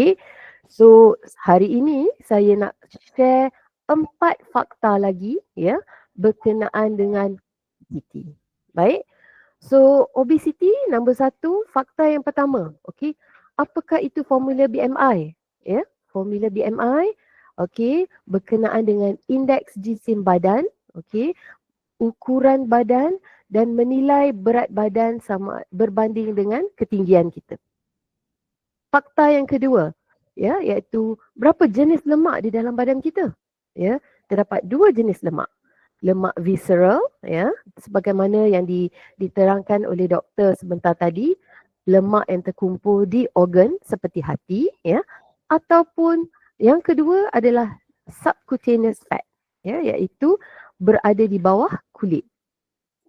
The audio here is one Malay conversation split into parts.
Okay, so hari ini saya nak share empat fakta lagi ya berkenaan dengan obesity. Baik, so obesity nombor satu fakta yang pertama. Okay, apakah itu formula BMI? Ya, formula BMI. Okay, berkenaan dengan indeks jisim badan. Okay, ukuran badan dan menilai berat badan sama berbanding dengan ketinggian kita. Fakta yang kedua, ya, iaitu berapa jenis lemak di dalam badan kita? Ya, terdapat dua jenis lemak. Lemak visceral, ya, sebagaimana yang di, diterangkan oleh doktor sebentar tadi, lemak yang terkumpul di organ seperti hati, ya, ataupun yang kedua adalah subcutaneous fat, ya, iaitu berada di bawah kulit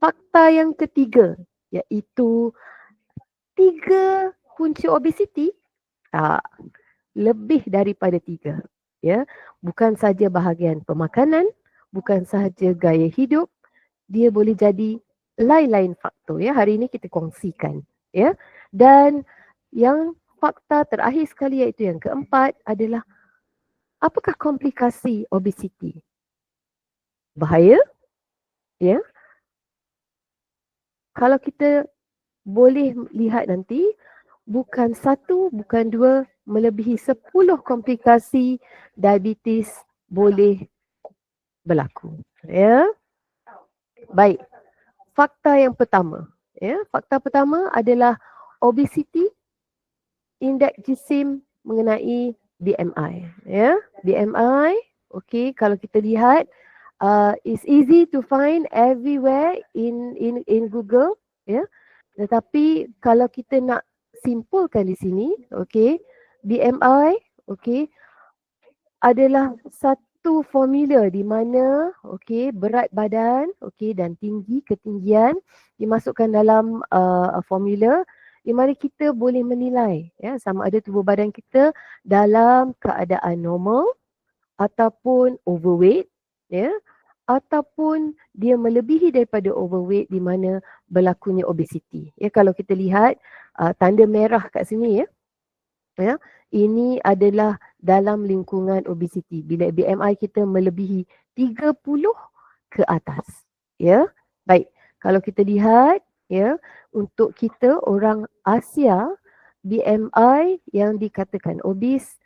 fakta yang ketiga iaitu tiga kunci obesiti tak. Lebih daripada tiga ya. Bukan saja bahagian pemakanan bukan sahaja gaya hidup dia boleh jadi lain-lain faktor ya. Hari ini kita kongsikan ya. Dan yang fakta terakhir sekali iaitu yang keempat adalah apakah komplikasi obesiti? Bahaya ya. Kalau kita boleh lihat nanti bukan satu bukan dua melebihi sepuluh komplikasi diabetes boleh berlaku ya? Baik fakta yang pertama ya? Fakta pertama adalah obesity indeks jisim mengenai BMI ya? BMI okey kalau kita lihat uh, it's easy to find everywhere in in in Google ya? Tetapi kalau kita nak simpulkan di sini okay BMI okay adalah satu formula di mana okay berat badan okay dan tinggi ketinggian dimasukkan dalam uh, formula di mana kita boleh menilai ya sama ada tubuh badan kita dalam keadaan normal ataupun overweight ya ataupun dia melebihi daripada overweight di mana berlakunya obesity. Ya kalau kita lihat uh, tanda merah kat sini ya. Ya, ini adalah dalam lingkungan obesity bila BMI kita melebihi 30 ke atas. Ya. Baik, kalau kita lihat ya untuk kita orang Asia BMI yang dikatakan obes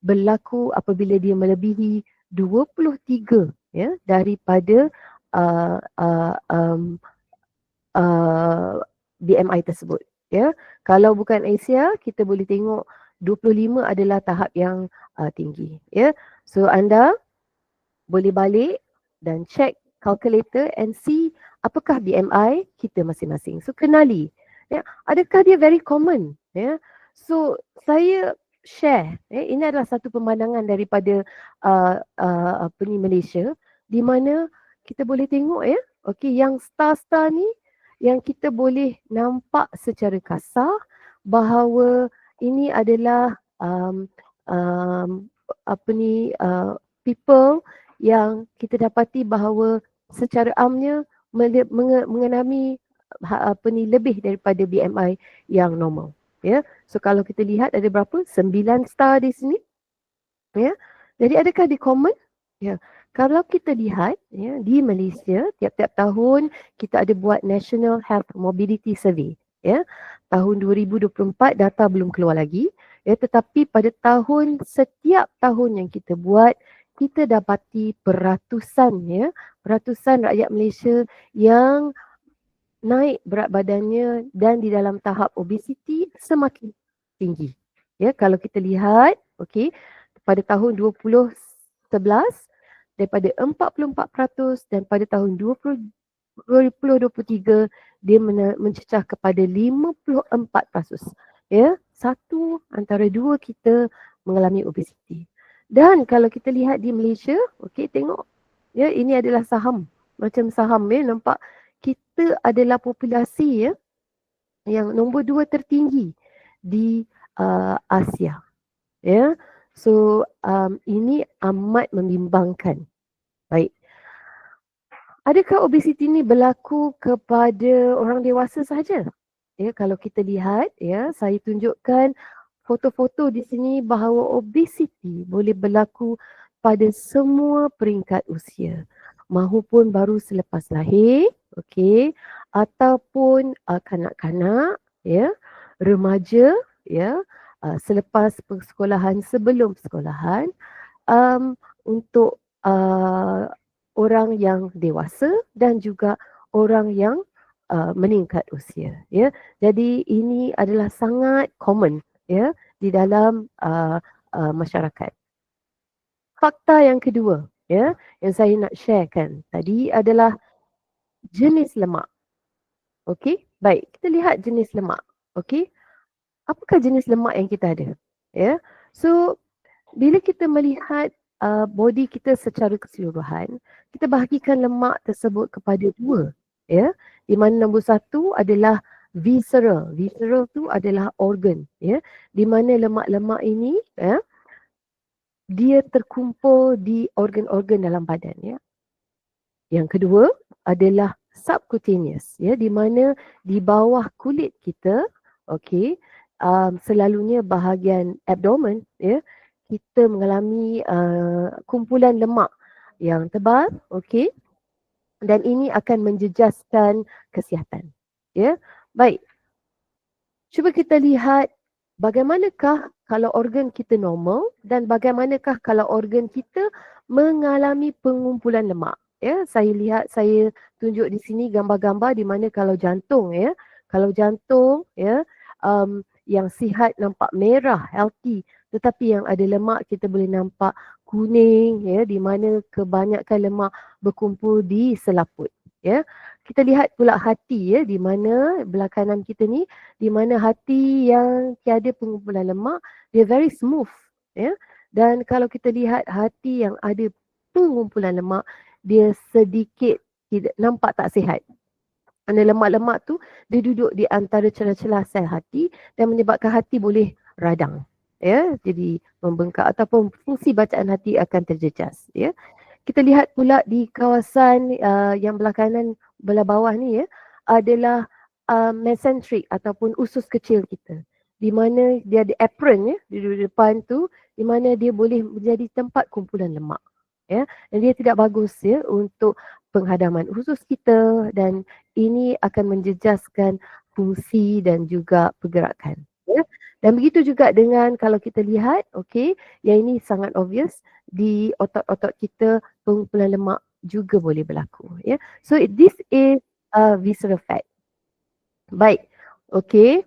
berlaku apabila dia melebihi 23 ya daripada uh, uh, um, uh, BMI tersebut ya. Kalau bukan Asia kita boleh tengok 25 adalah tahap yang uh, tinggi ya. So anda boleh balik dan check calculator and see apakah BMI kita masing-masing. So kenali ya. Adakah dia very common ya? So saya share eh, ini adalah satu pemandangan daripada uh, uh, apa ni Malaysia di mana kita boleh tengok ya. Okey yang star-star ni yang kita boleh nampak secara kasar bahawa ini adalah um, um, apa ni uh, people yang kita dapati bahawa secara amnya mengenami ha, apa ni lebih daripada BMI yang normal ya. So kalau kita lihat ada berapa? Sembilan star di sini ya. Jadi adakah di common? Ya kalau kita lihat ya di Malaysia tiap-tiap tahun kita ada buat National Health Mobility Survey ya tahun 2024 data belum keluar lagi ya tetapi pada tahun setiap tahun yang kita buat kita dapati peratusan ya peratusan rakyat Malaysia yang naik berat badannya dan di dalam tahap obesity semakin tinggi. Ya, kalau kita lihat, okey, pada tahun 2011 daripada 44% dan pada tahun 20, 2023 dia mencecah kepada 54%. Ya, satu antara dua kita mengalami obesity. Dan kalau kita lihat di Malaysia, okey, tengok ya ini adalah saham macam saham ya nampak kita adalah populasi ya yang nombor dua tertinggi di uh, Asia. Ya. So um, ini amat membimbangkan. Baik. Adakah obesiti ini berlaku kepada orang dewasa sahaja? Ya, kalau kita lihat ya, saya tunjukkan foto-foto di sini bahawa obesiti boleh berlaku pada semua peringkat usia mahupun baru selepas lahir okey ataupun uh, kanak-kanak ya remaja ya uh, selepas persekolahan sebelum persekolahan um, untuk uh, orang yang dewasa dan juga orang yang uh, meningkat usia ya. Jadi ini adalah sangat common ya di dalam uh, uh, masyarakat. Fakta yang kedua ya yang saya nak sharekan tadi adalah jenis lemak. Okey? Baik kita lihat jenis lemak. Okey apakah jenis lemak yang kita ada? Ya? So bila kita melihat uh, body kita secara keseluruhan kita bahagikan lemak tersebut kepada dua ya? Di mana nombor satu adalah visceral. Visceral tu adalah organ ya? Di mana lemak-lemak ini ya? Dia terkumpul di organ-organ dalam badan ya? Yang kedua adalah subcutaneous ya? Di mana di bawah kulit kita okey um, selalunya bahagian abdomen ya kita mengalami uh, kumpulan lemak yang tebal okey dan ini akan menjejaskan kesihatan. Ya. Baik. Cuba kita lihat bagaimanakah kalau organ kita normal dan bagaimanakah kalau organ kita mengalami pengumpulan lemak. Ya, saya lihat saya tunjuk di sini gambar-gambar di mana kalau jantung ya, kalau jantung ya, um, yang sihat nampak merah, healthy, tetapi yang ada lemak kita boleh nampak kuning ya di mana kebanyakan lemak berkumpul di selaput ya. Kita lihat pula hati ya di mana belah kanan kita ni di mana hati yang tiada pengumpulan lemak dia very smooth ya. Dan kalau kita lihat hati yang ada pengumpulan lemak dia sedikit tidak nampak tak sihat kerana lemak-lemak tu dia duduk di antara celah-celah sel hati dan menyebabkan hati boleh radang ya. Jadi membengkak ataupun fungsi bacaan hati akan terjejas ya. Kita lihat pula di kawasan uh, yang belah kanan belah bawah ni ya adalah uh, mesenteric ataupun usus kecil kita. Di mana dia ada apron ya di depan tu di mana dia boleh menjadi tempat kumpulan lemak ya. Dan dia tidak bagus ya untuk penghadaman usus kita dan ini akan menjejaskan fungsi dan juga pergerakan ya dan begitu juga dengan kalau kita lihat, okay, yang ini sangat obvious di otot-otot kita pengumpulan lemak juga boleh berlaku. Ya, so this is a visceral fat. Baik, okay.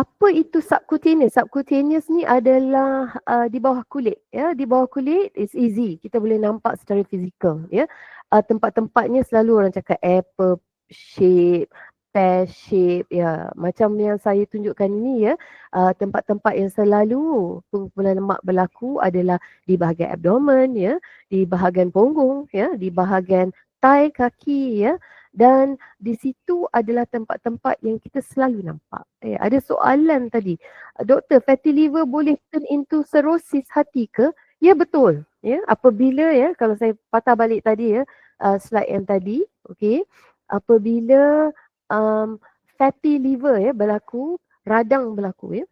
Apa itu subcutaneous? Subcutaneous ni adalah uh, di bawah kulit. Ya, di bawah kulit is easy. Kita boleh nampak secara fizikal. Ya, uh, tempat-tempatnya selalu orang cakap apple shape, pear shape ya macam yang saya tunjukkan ini ya uh, tempat-tempat yang selalu pengumpulan lemak berlaku adalah di bahagian abdomen ya di bahagian punggung ya di bahagian thigh kaki ya dan di situ adalah tempat-tempat yang kita selalu nampak. Eh, ada soalan tadi, doktor fatty liver boleh turn into cirrhosis hati ke? Ya betul. Ya, apabila ya kalau saya patah balik tadi ya uh, slide yang tadi, okey. Apabila um, fatty liver ya berlaku, radang berlaku ya.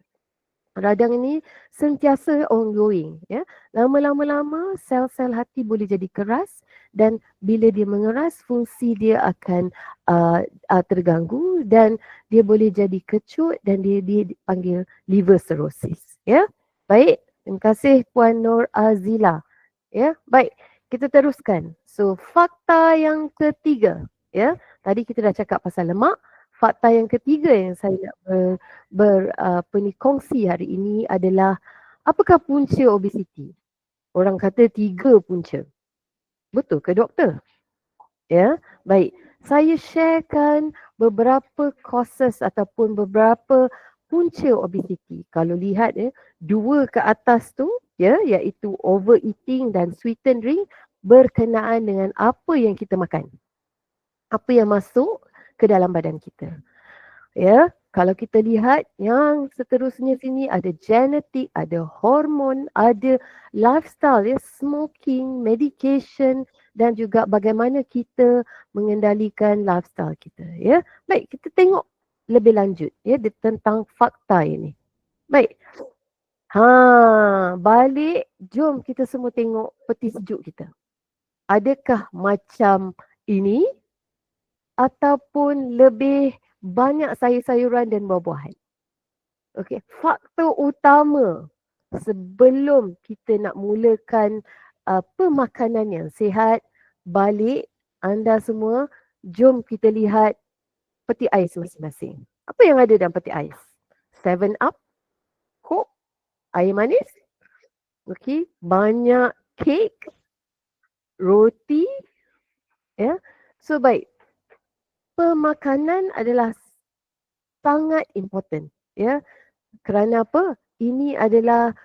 Radang ini sentiasa ongoing ya. Lama-lama-lama sel-sel hati boleh jadi keras dan bila dia mengeras fungsi dia akan uh, uh, terganggu dan dia boleh jadi kecut dan dia dipanggil liver cirrhosis ya. Baik, terima kasih Puan Nur Azila. Ya, baik. Kita teruskan. So, fakta yang ketiga ya tadi kita dah cakap pasal lemak fakta yang ketiga yang saya nak ber, ber uh, kongsi hari ini adalah apakah punca obesiti orang kata tiga punca betul ke doktor? Ya? Baik. Saya sharekan beberapa causes ataupun beberapa punca obesiti. Kalau lihat ya dua ke atas tu ya iaitu overeating dan sweeten drink berkenaan dengan apa yang kita makan. Apa yang masuk ke dalam badan kita. Ya, kalau kita lihat yang seterusnya sini ada genetik, ada hormon, ada lifestyle ya, smoking, medication dan juga bagaimana kita mengendalikan lifestyle kita ya. Baik, kita tengok lebih lanjut ya tentang fakta ini. Baik. Ha, balik jom kita semua tengok peti sejuk kita. Adakah macam ini ataupun lebih banyak sayur-sayuran dan buah-buahan? Okey, faktor utama sebelum kita nak mulakan uh, pemakanan yang sihat, balik anda semua jom kita lihat peti ais masing-masing. Apa yang ada dalam peti ais? Seven Up, Coke, air manis, okey, banyak kek, roti, ya. Yeah. So baik, pemakanan adalah sangat important, ya. Kerana apa? Ini adalah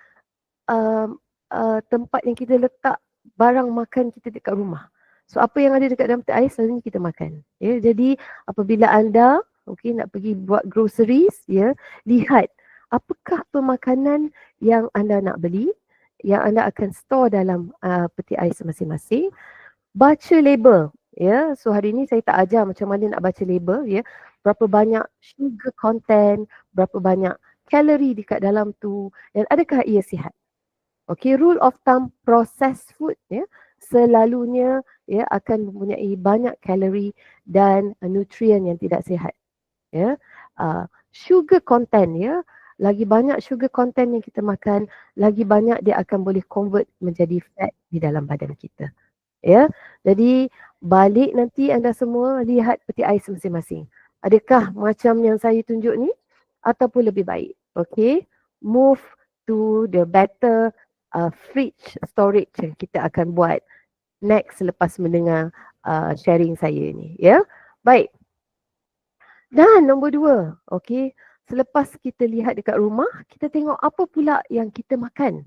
uh, uh, tempat yang kita letak barang makan kita dekat rumah. So apa yang ada dekat dalam peti ais selalunya kita makan. Ya, jadi apabila anda okey nak pergi buat groceries ya, lihat apakah pemakanan yang anda nak beli yang anda akan store dalam uh, peti ais masing-masing. Baca label ya. So hari ini saya tak ajar macam mana nak baca label ya. Berapa banyak sugar content, berapa banyak kalori dekat dalam tu dan adakah ia sihat. Okay, rule of thumb processed food ya selalunya ya akan mempunyai banyak kalori dan uh, nutrien yang tidak sihat. Ya. Uh, sugar content ya, lagi banyak sugar content yang kita makan, lagi banyak dia akan boleh convert menjadi fat di dalam badan kita. Ya. Jadi balik nanti anda semua lihat peti ais masing-masing. Adakah macam yang saya tunjuk ni ataupun lebih baik? Okay. Move to the better uh, fridge storage yang kita akan buat next selepas mendengar uh, sharing saya ni ya. Baik. Dan nombor dua, okey, selepas kita lihat dekat rumah, kita tengok apa pula yang kita makan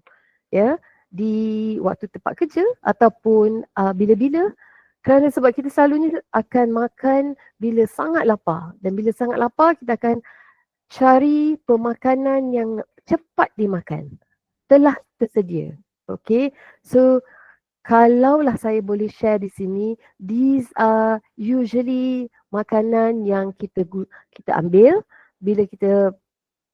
ya di waktu tempat kerja ataupun uh, bila-bila kerana sebab kita selalunya akan makan bila sangat lapar dan bila sangat lapar kita akan cari pemakanan yang cepat dimakan telah tersedia okey so kalaulah saya boleh share di sini, these are usually makanan yang kita kita ambil bila kita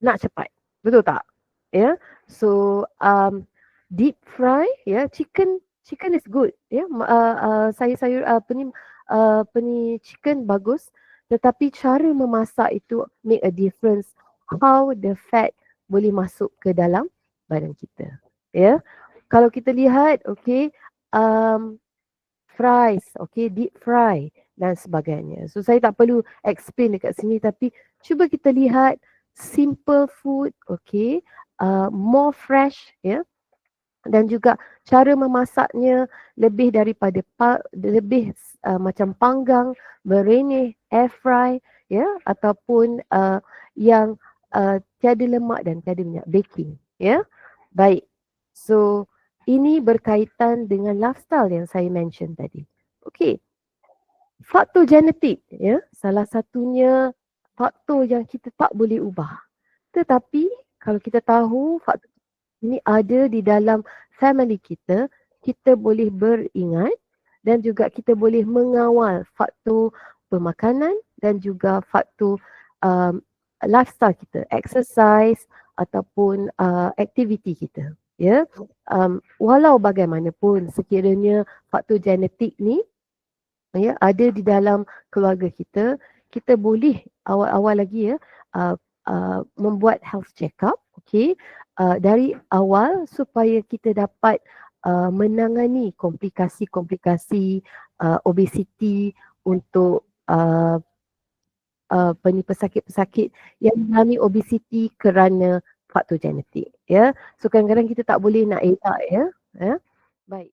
nak cepat. Betul tak? Ya. Yeah? So um deep fry ya, yeah, chicken chicken is good ya. Yeah? Uh, uh, saya sayur uh, peni uh, peni chicken bagus tetapi cara memasak itu make a difference how the fat boleh masuk ke dalam badan kita. Ya. Yeah? Kalau kita lihat okay um, fries, okay, deep fry dan sebagainya. So saya tak perlu explain dekat sini tapi cuba kita lihat simple food, okay, uh, more fresh, ya. Yeah? Dan juga cara memasaknya lebih daripada pa- lebih uh, macam panggang, berenih, air fry, ya, ataupun uh, yang uh, tiada lemak dan tiada minyak baking, ya. Baik. So ini berkaitan dengan lifestyle yang saya mention tadi. Okey. Faktor genetik ya, salah satunya faktor yang kita tak boleh ubah. Tetapi kalau kita tahu faktor ini ada di dalam family kita, kita boleh beringat dan juga kita boleh mengawal faktor pemakanan dan juga faktor um, lifestyle kita, exercise ataupun uh, aktiviti kita ya. Um, walau bagaimanapun sekiranya faktor genetik ni ya ada di dalam keluarga kita kita boleh awal-awal lagi ya uh, uh, membuat health check up okey uh, dari awal supaya kita dapat uh, menangani komplikasi-komplikasi uh, obesiti untuk uh, uh, pesakit-pesakit yang mengalami obesiti kerana faktor genetik ya. So kadang-kadang kita tak boleh nak elak ya. Ya. Baik.